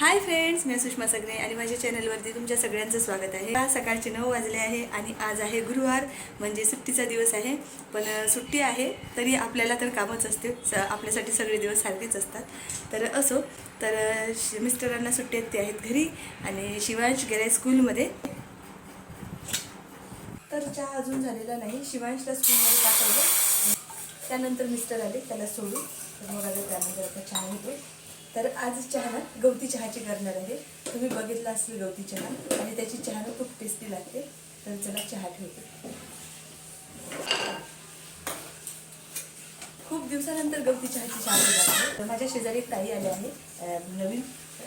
Hi friends मी सुषमा सगळे आणि माझ्या चॅनलवरती तुमच्या सगळ्यांचं स्वागत आहे. आज सकाळचे नऊ वाजले आहे आणि आज आहे गुरुवार म्हणजे सुट्टीचा दिवस आहे. पण सुट्टी आहे तरी आपल्याला तर कामच असते. स आपल्यासाठी सगळे दिवस सारखेच असतात. तर असो तर मिस्टरांना सुट्टी आहेत ते आहेत घरी आणि शिवांश गेले स्कूलमध्ये. तर चहा अजून झालेला नाही. शिवांशला स्कूलमध्ये दाखवलं त्यानंतर मिस्टर आले त्याला सोडू. तर मग आता त्यानंतर आता चहा घेतो. तर आज चहा गवती चहाची करणार आहे. तुम्ही बघितला असेल गवती चहा आणि त्याची चहा खूप टेस्टी लागते. तर चला चहा ठेवते. खूप दिवसानंतर गवती चहाची चहा लागते. माझ्या शेजारी एक ताई आले आहे नवीन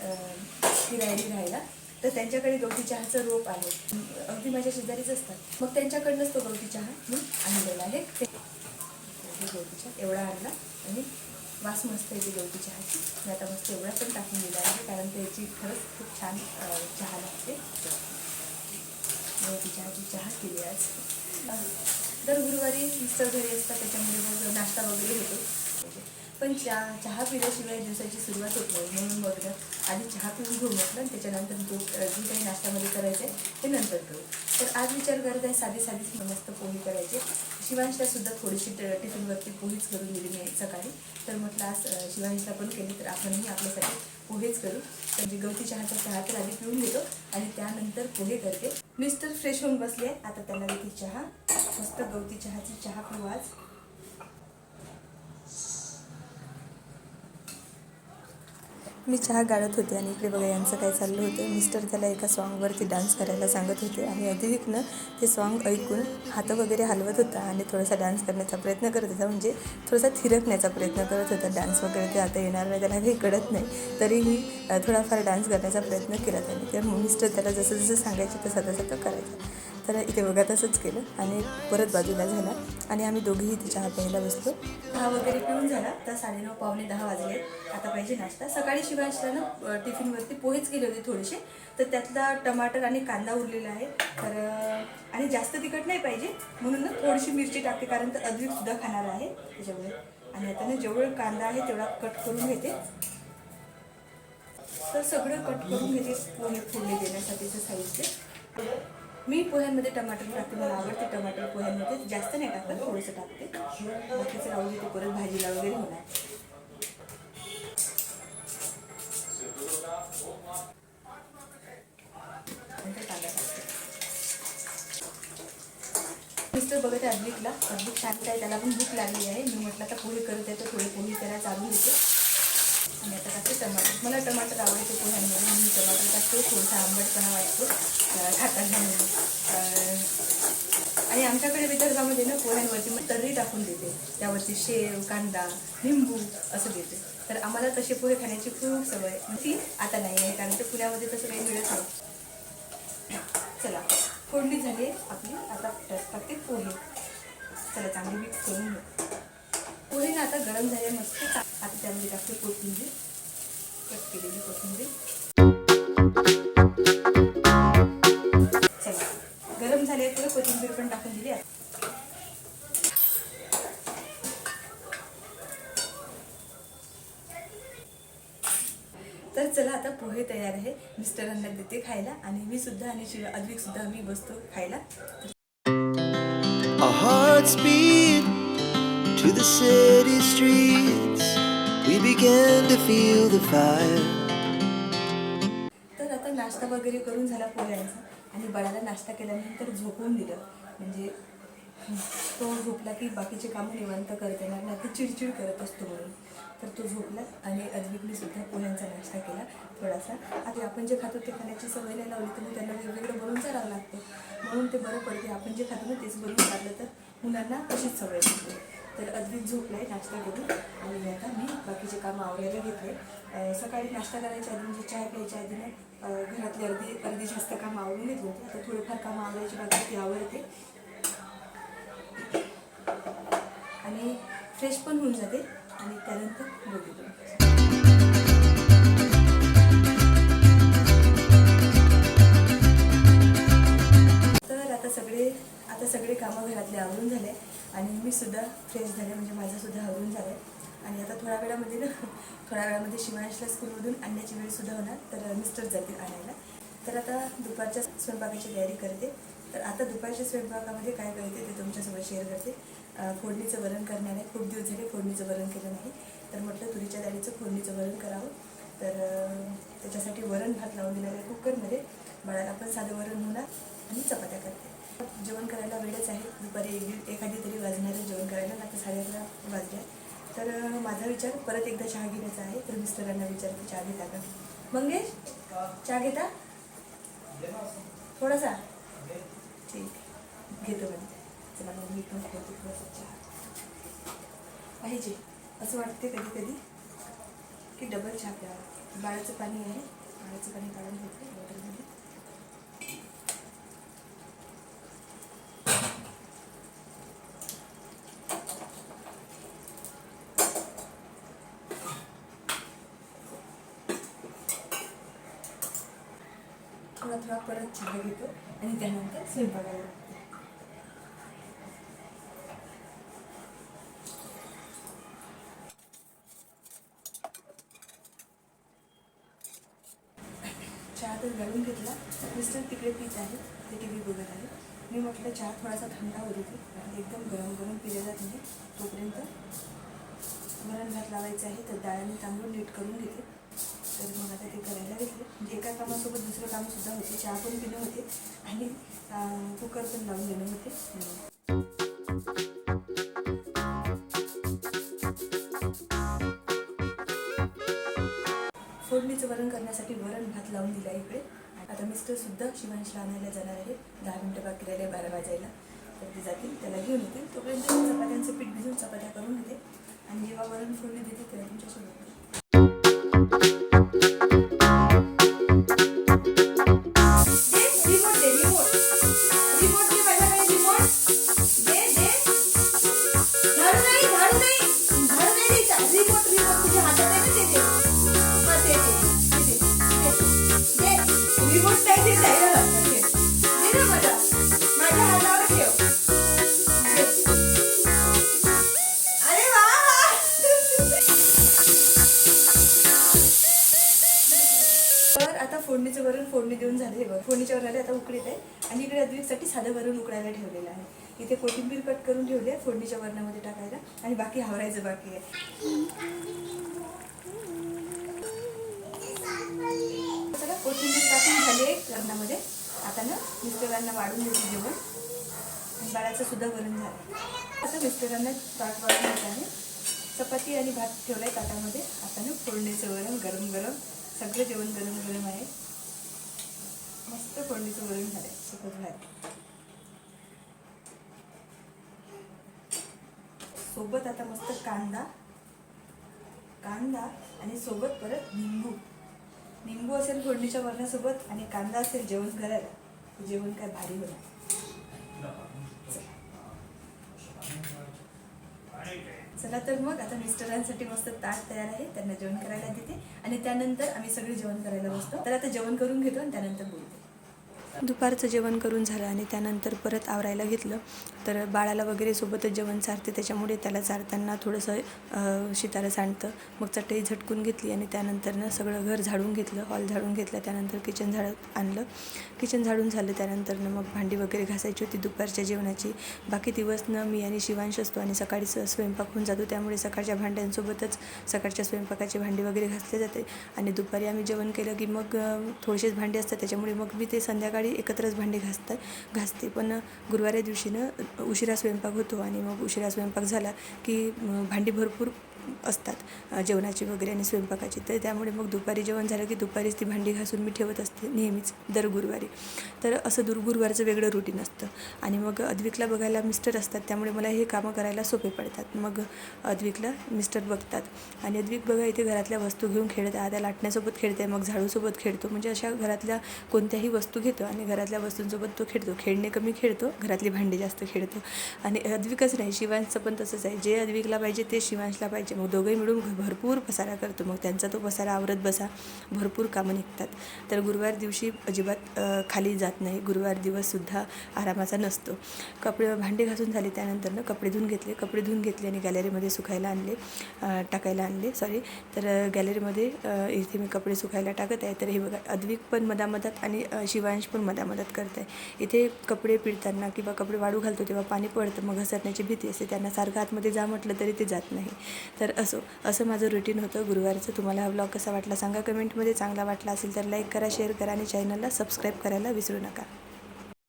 अं, फिरायला राहायला. तर त्यांच्याकडे गवती चहाचं रोप आहे. अगदी माझ्या शेजारीच असतात. मग त्यांच्याकडनंच तो गवती चहा मी आणलेला आहे. ते गवती चहा एवढा आणला. आणि वास मस्त येते गवती चहाची. मी आता मस्त एवढा पण टाकून दिला आहे कारण त्याची खरंच खूप छान चहा लागते. गवती चहाची चहा केली आज. दर गुरुवारी मिस्टर घरी असतात त्याच्यामुळे मग नाश्ता वगैरे होतो. पण चहा चहा पिल्याशिवाय दिवसाची सुरुवात होत नाही म्हणून मग आधी चहा पिऊन घेऊ म्हटलं त्याच्यानंतर तो जी जे काही नाश्त्यामध्ये करायचं आहे ते नंतर करू. तर आज विचार करत आहे साधी साधीच मस्त पोहे करायचे. शिवांशला सुद्धा थोडीशी ट- टिफिनवरती पोहेच करून दिली मी सकाळी. तर म्हटलं आज शिवांशला पण केली तर आपणही आपल्यासाठी पोहेच करू. म्हणजे गवती चहाचा चहा तर आधी पिऊन घेतो आणि त्यानंतर पोहे करते. मिस्टर फ्रेश होऊन बसले आता त्यांना देते चहा मस्त गवती चहाची चहा पिऊ आज. मी चहा गाळत होते आणि इकडे बघा यांचं काय चाललं होतं. मिस्टर त्याला एका सॉन्गवरती डान्स करायला सांगत होते आणि अधिकनं ते सॉन्ग ऐकून हातं वगैरे हलवत होता आणि थोडासा डान्स करण्याचा प्रयत्न करत होता. म्हणजे थोडासा थिरकण्याचा प्रयत्न करत होता. डान्स वगैरे ते आता येणार नाही त्याला काही कळत नाही. तरीही थोडाफार डान्स करण्याचा प्रयत्न केला त्याने. तर मिस्टर त्याला जसं जसं सांगायचे तसं तसं तो करायचा. तर इथे बघा तसंच केलं आणि परत बाजूला झाला. आणि आम्ही दोघेही तिच्या चहा प्यायला बसलो. चहा वगैरे पिऊन झाला. तर साडेनऊ पावणे दहा वाजले. आता पाहिजे नाश्ता. सकाळी शिवाय ना टिफिनवरती पोहेच केले होते थोडेसे. तर त्यातला टमाटर आणि कांदा उरलेला आहे. तर आणि जास्त तिखट नाही पाहिजे. म्हणून ना थोडीशी मिरची टाकते कारण तर अद्विकसुद्धा खाणार आहे त्याच्यामुळे. आणि आता ना जेवढं कांदा आहे तेवढा कट करून घेते. तर सगळं कट करून घेते. पोहे फोडले देण्यासाठीचं साहित्य. मी पोह्यांमध्ये टमाटर टाकते मला आवडते टमाटर पोह्यांमध्ये. जास्त नाही टाकत थोडंसं टाकते. बाकीचं राहू देते परत भाजीला वगैरे होणार. मिस्टर बघत आहे अद्विकला अद्विक शांत आहे त्याला पण भूक लागली आहे. मी म्हटलं आता पोहे करत आहे तर थोडे पोहे त्याला चालू देते. आणि आता टाकते टमाटर. मला टमाटर आवडते पोह्यांमध्ये मी टमाटर टाकते. थोडासा आंबटपणा वाटतो. खाताना आणि आमच्याकडे विदर्भामध्ये ना पोह्यांवरती मग तर्री टाकून देते. त्यावरती शेव कांदा लिंबू असं देते. तर आम्हाला तसे पोहे खाण्याची खूप सवय आहे. ती आता नाही आहे कारण ते पुण्यामध्ये तसं काही मिळत नाही. चला फोडणी झाली आपली. आता टाकते पोहे. चला चांगली मिक्स करून घेऊ. पोहे ना आता गरम झाले मस्त आता त्यामध्ये टाकते कोथिंबीर. कट केलेली कोथिंबीर. चला. गरम झाले तर कोथिंबीर पण टाकून दिली तर चला आता पोहे तयार आहे. मिस्टरांना देते खायला आणि मी सुद्धा आणि शिव अद्विक सुद्धा आम्ही बसतो खायला. To the city streets. We began to feel the fire. तर आता नाश्ता वगैरे करून झाला पोळ्यांचा आणि बाळाला नाश्ता केल्यानंतर झोपून दिलं. म्हणजे तो झोपला की बाकीचे कामं निवांत करते येणार नाही. तर चिडचिड करत असतो म्हणून. तर तो झोपला आणि अद्विकने सुद्धा पोह्यांचा नाश्ता केला थोडासा. आधी आपण जे खातो ते खाण्याची सवय नाही लावली तर मग त्यांना वेगवेगळं बनवून चालावं लागतं. म्हणून ते बरं पडते. आपण जे खातो ना तेच बनवून चाललं तर मुलांना तशीच सवय लागते तर अद्विक झोपलाय नाश्ता करून आणि आता मी बाकीचे काम आवरायला घेतले. सकाळी नाश्ता करायच्या आधी म्हणजे चहा प्यायच्या आधी ना घरातली अर्धी अर्धी जास्त कामं आवरून घेतली होती. आता थोडेफार कामं आवरायची बाकी ती आवडते आणि फ्रेश पण होऊन जाते. आणि त्यानंतर बघू आता सगळे कामं घरातले आवरून झाले आणि मी सुद्धा फ्रेश झाले म्हणजे माझं सुद्धा आवरून झालं आणि आता थोड्या वेळामध्ये ना थोड्या वेळामध्ये शिवांशला स्कूलमधून आणण्याची वेळसुद्धा होणार तर मिस्टर जातील आणायला. तर आता दुपारच्या स्वयंपाकाची तयारी करते. तर आता दुपारच्या स्वयंपाकामध्ये काय करते ते तुमच्यासोबत शेअर करते. फोडणीचं वरण करणार आहे. खूप दिवस झाले फोडणीचं वरण केलं नाही. तर म्हटलं तुरीच्या डाळीचं फोडणीचं वरण करावं. तर त्याच्यासाठी वरण भात लावून दिलेलं आहे कुकरमध्ये. बाळाला पण साधं वरण होणार आणि चपात्या करते. जेवण करायला वेळच आहे. दुपारी एक एखादी तरी वाजणार आहे जेवण करायला आता साडे अकरा वाजले तर माझा विचार परत एकदा चहा घेण्याचा आहे. तर मिस्टरांना विचारते चहा घेता का? मंगेश चहा घेता? थोडासा? ठीक. घेतो मग चला मग मी पण ठेवते थोडासा चहा. पाहिजे. असं वाटते कधी कधी की डबल चहा प्यावा बाळाचं पाणी आहे. बाळाचं पाणी काढून घेते. थोडा थोडा परत चहा घेतो आणि त्यानंतर स्वयंपाकाला चहा तर गळून घेतला. मिस्टर तिकडे पीत आहे ते टी व्ही बघत आहे मी म्हटलं चहा थोडासा थंडा होत होती एकदम गरम गरम पिल्या जात नाही तोपर्यंत वरण भात लावायचं आहे तर डाळ आणि तांदूळ नीट करून घेते. तर मग आता ते करायला घेतले. म्हणजे एका कामासोबत दुसरं कामसुद्धा होते. चहा पण पिणं होते. आणि कुकर पण लावून देणं होते. फोडणीचं वरण करण्यासाठी वरण भात लावून दिला इकडे. आता मिस्टर सुद्धा शिवांशला आणायला जाणार आहे. दहा मिनटं बाकी राहिले बारा वाजायला. तर ते जातील त्याला घेऊन येतील. तोपर्यंत चपात्यांचं पीठ भिजून चपात्या करून घेते. आणि जेव्हा वरण फोडणी देते तेव्हा तुमच्यासोबत रिमोट. दे, दे. झाडू नाही, झाडू नाही. फोडणीचं वरण फोडणी देऊन झालं हे बघ. फोडणीच्या वरणाला आता उकडीत आहे. आणि इकडे अद्विकसाठी साधं वरण उकडायला ठेवलेलं आहे. इथे कोथिंबीर कट करून ठेवली आहे फोडणीच्या वरणामध्ये टाकायला. आणि बाकी हावरायचं बाकी आहे. चला कोथिंबीर टाकून झाली आहे वरणामध्ये. आता ना मिस्टरांना वाढून देते जेवण. आणि बाळाचं सुद्धा वरण झालं. आता मिस्टरांना ताट वाढून देत आहे. चपाती आणि भात ठेवलाय ताटामध्ये. आता ना फोडणीचं वरण गरम गरम सगळं जेवण गरम गरम आहे. मस्त फोडणीचं वरण आहे सुकत भात सोबत आता मस्त कांदा कांदा आणि सोबत परत निंबू. निंबू असेल फोडणीच्या वरणासोबत आणि कांदा असेल जेवण करायला. जेवण काय भारी होणार. चला तर मग आता मिस्टरांसाठी मस्त ताट तयार आहे त्यांना जेवण करायला देते. आणि त्यानंतर आम्ही सगळे जेवण करायला बसतो. तर आता जेवण करून घेतो आणि त्यानंतर बोलतो. दुपारचं जेवण करून झालं आणि त्यानंतर परत आवरायला घेतलं. तर बाळाला वगैरे सोबतच जेवण चारते त्याच्यामुळे त्याला चारताना थोडंसं अं, शितारं सांडतं. मग चटई झटकून घेतली आणि त्यानंतरनं सगळं घर झाडून घेतलं हॉल झाडून घेतला. त्यानंतर किचन झाडत आणलं. किचन झाडून झालं त्यानंतरनं मग भांडी वगैरे घासायची होती दुपारच्या जेवणाची. बाकी दिवसनं मी आणि शिवांश असतो आणि सकाळी स्वयंपाक होऊन जातो. त्यामुळे सकाळच्या भांड्यांसोबतच सकाळच्या स्वयंपाकाची भांडी वगैरे घासले जाते. आणि दुपारी आम्ही जेवण केलं की मग थोडेसेच भांडी असतात. त्याच्यामुळे मग मी ते संध्याकाळी एकत्रच भांडी घासतात घासते. पण गुरुवारी दिवशीनं उशिरा स्वयंपाक होतो आणि मग उशिरा स्वयंपाक झाला की भांडी भरपूर असतात जेवणाची वगैरे आणि स्वयंपाकाची. तर त्यामुळे मग दुपारी जेवण झालं की दुपारीच ती भांडी घासून मी ठेवत असते नेहमीच दर गुरुवारी. तर असं दुर गुरुवारचं वेगळं रुटीन असतं. आणि मग अद्विकला बघायला मिस्टर असतात त्यामुळे मला हे कामं करायला सोपे पडतात. मग अद्विकला मिस्टर बघतात. आणि अद्विक बघा इथे घरातल्या वस्तू घेऊन खेळतात त्या लाटण्यासोबत खेळते मग झाडूसोबत खेळतो. म्हणजे अशा घरातल्या कोणत्याही वस्तू घेतो आणि घरातल्या वस्तूंसोबत तो खेळतो. खेळणे कमी खेळतो घरातली भांडी जास्त खेळतो. आणि अद्विकच नाही शिवांशचं पण तसंच आहे. जे अद्विकला पाहिजे ते शिवांशला पाहिजे. करायचे मग दोघंही मिळून भरपूर पसारा करतो. मग त्यांचा तो पसारा आवरत बसा. भरपूर कामं निघतात. तर गुरुवार दिवशी अजिबात खाली जात नाही. गुरुवार दिवससुद्धा आरामाचा नसतो. कपडे भांडे घासून झाले त्यानंतर ना कपडे धुवून घेतले. कपडे धुवून घेतले आणि गॅलरीमध्ये सुकायला आणले. टाकायला आणले. सॉरी तर गॅलरीमध्ये इथे मी कपडे सुकायला टाकत आहे. तर हे बघा अद्विक पण मधामधात आणि शिवांश पण मधामधात करत आहे. इथे कपडे पिळताना किंवा कपडे वाळू घालतो तेव्हा पाणी पडतं. मग घसरण्याची भीती असते. त्यांना सारखं आतमध्ये जा म्हटलं तरी ते जात नाही. तर असो असं माझं रुटीन होतं. गुरुवारचं तुम्हाला हा ब्लॉग कसा वाटला सांगा. कमेंटमध्ये चांगला वाटला असेल तर लाईक करा शेअर करा आणि चॅनलला सबस्क्राईब करायला विसरू नका.